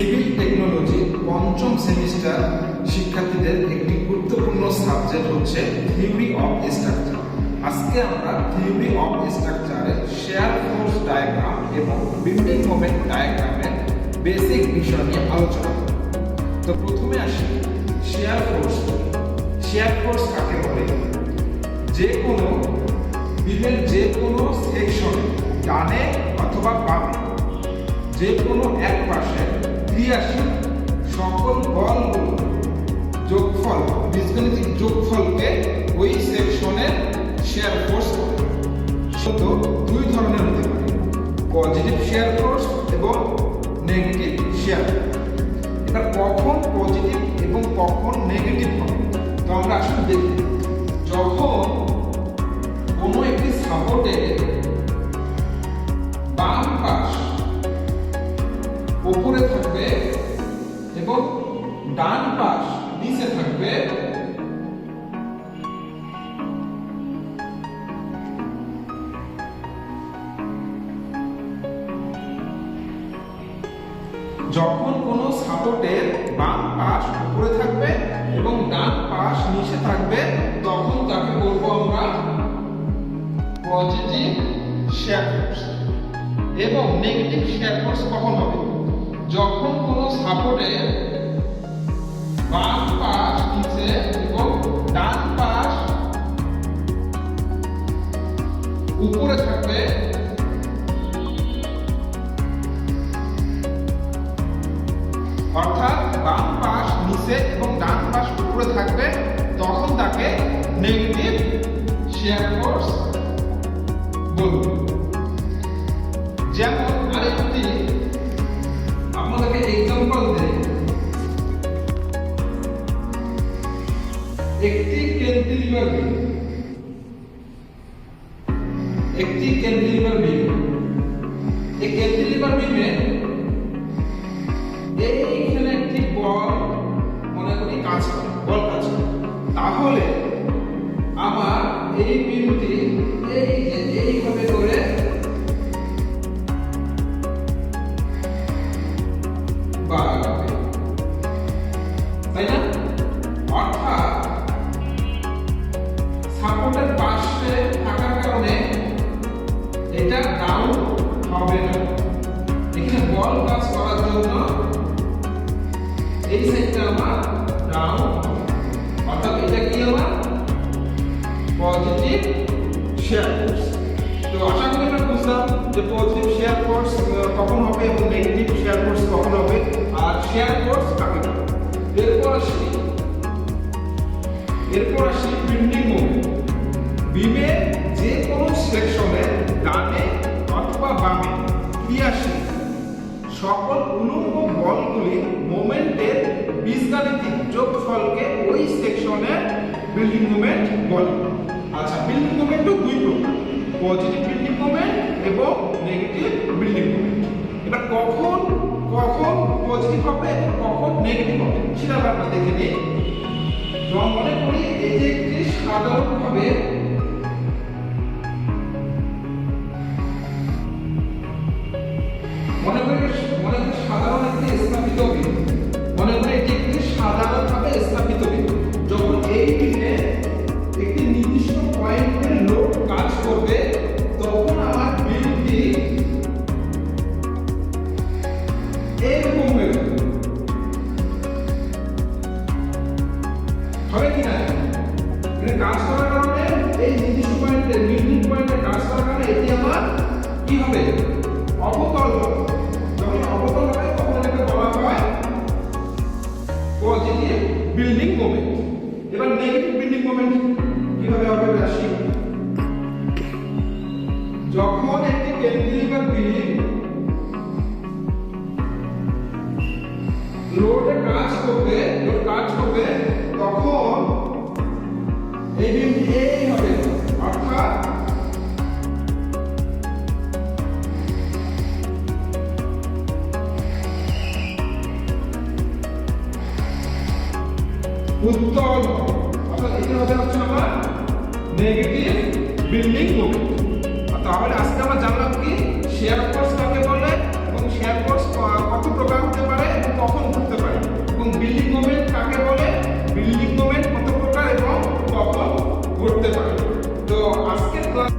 Civil technology পঞ্চম semester শিক্ষার্থীদের একটি গুরুত্বপূর্ণ সাবজেক্ট হচ্ছে থিওরি অফ স্ট্রাকচার আজকে আমরা থিওরি অফ স্ট্রাকচারের শেয়ার ফোর্স ডায়াগ্রাম এবং বিল্ডিং মোমেন্ট ডায়াগ্রামের বেসিক বিষয় নিয়ে আলোচনা করব। তো প্রথমে আসি, শেয়ার ফোর্স শেয়ার ফোর্স কাকে বলে? যে কোনো, বিলের যে কোনো সেকশনে ডানে অথবা বামে, যে কোনো এক পাশে ক্রিয়াশীল সকল বলগুলো যোগফল, বীজগণিতিক যোগফলকে ওই সেকশনের শেয়ার ফোর্স শুধু দুই ধরনের হতে পারে পজিটিভ শেয়ার ফোর্স এবং নেগেটিভ শেয়ার। এটা কখন পজিটিভ এবং কখন নেগেটিভ হবে? তো আমরা আসলে দেখি। যখন এবং ডান পাশ নিচে থাকবে যখন কোনো সাপোর্টের বাম পাশ উপরে থাকবে এবং ডান পাশ নিচে থাকবে, তখন তাকে বলব আমরা পজিটিভ শেয়ার এবং নেগেটিভ শেয়ার ফোর্স কখন হবে? যখন কোনো সাপোর্টের বাম পাশ নিচে এবং ডান পাশ উপরে থাকবে, অর্থাৎ বাম পাশ নিচে এবং ডান পাশ উপরে থাকবে, তখন তাকে নেগেটিভ শেয়ার ফোর্স বলব যেমন আরেকটি আপনাদেরকে এক্সাম্পল দেই একটি ক্যান্টিলিভার বিম একটি ক্যান্টিলিভার বল কাজ করার জন্য। এই সাইডটা আমার ডাউন অর্থাৎ এটা কি আমার? পজিটিভ শেয়ার ফোর্স তো আশা করি আমরা বুঝলাম যে পজিটিভ শেয়ার ফোর্স কখন হবে এবং নেগেটিভ শেয়ার ফোর্স কখন হবে, আর শেয়ার ফোর্স কাকে বলে এরপর আসি। এরপর আসি বিল্ডিং মুভমেন্ট বিমের যে কোনো সেকশনে ডানে অথবা বামে ক্রিয়াশীল সকল উলম্ব বলগুলি মোমেন্টের বীজগাণিতিক যোগফলকে ওই সেকশনের বিল্ডিং মোমেন্ট বলে। আচ্ছা বিল্ডিং মোমেন্টও দুই প্রকার পজিটিভ বিল্ডিং মোমেন্ট এবং নেগেটিভ বিল্ডিং মোমেন্ট এবার কখন কখন পজিটিভ হবে, কখন নেগেটিভ হবে, সেটা আমরা দেখে নিই। মনে করি এই যে একটি সাধারণভাবে এই পয়েন্টে নির্দিষ্ট পয়েন্টে কাজ করার কারণে এটি আমার কি হবে? অবতল যখন অবতল হবে, তখন এটাকে বলা হয় পজিটিভ বিল্ডিং মোমেন্ট এবার নেগেটিভ বিল্ডিং মোমেন্ট কীভাবে হবে রাশি যখন একটি ক্যান্টিলিভার বিল্ডিং লোডে কাজ করবে লোড কাজ করবে, তখন এই বিন্দু এই উত্তরণ অর্থাৎ আচ্ছা, এটি হবে হচ্ছে আমার নেগেটিভ বিল্ডিং মোমেন্ট তাহলে আজকে আমরা জানলাম কি? শেয়ার কোর্স কাকে বলে এবং শেয়ার কোর্স কত প্রকার হতে পারে এবং কখন ঘুরতে পারে? এবং বিল্ডিং মোমেন্ট কাকে বলে? বিল্ডিং মোমেন্ট কত প্রকার এবং কখন ঘটতে পারে? তো আজকের ক্লাস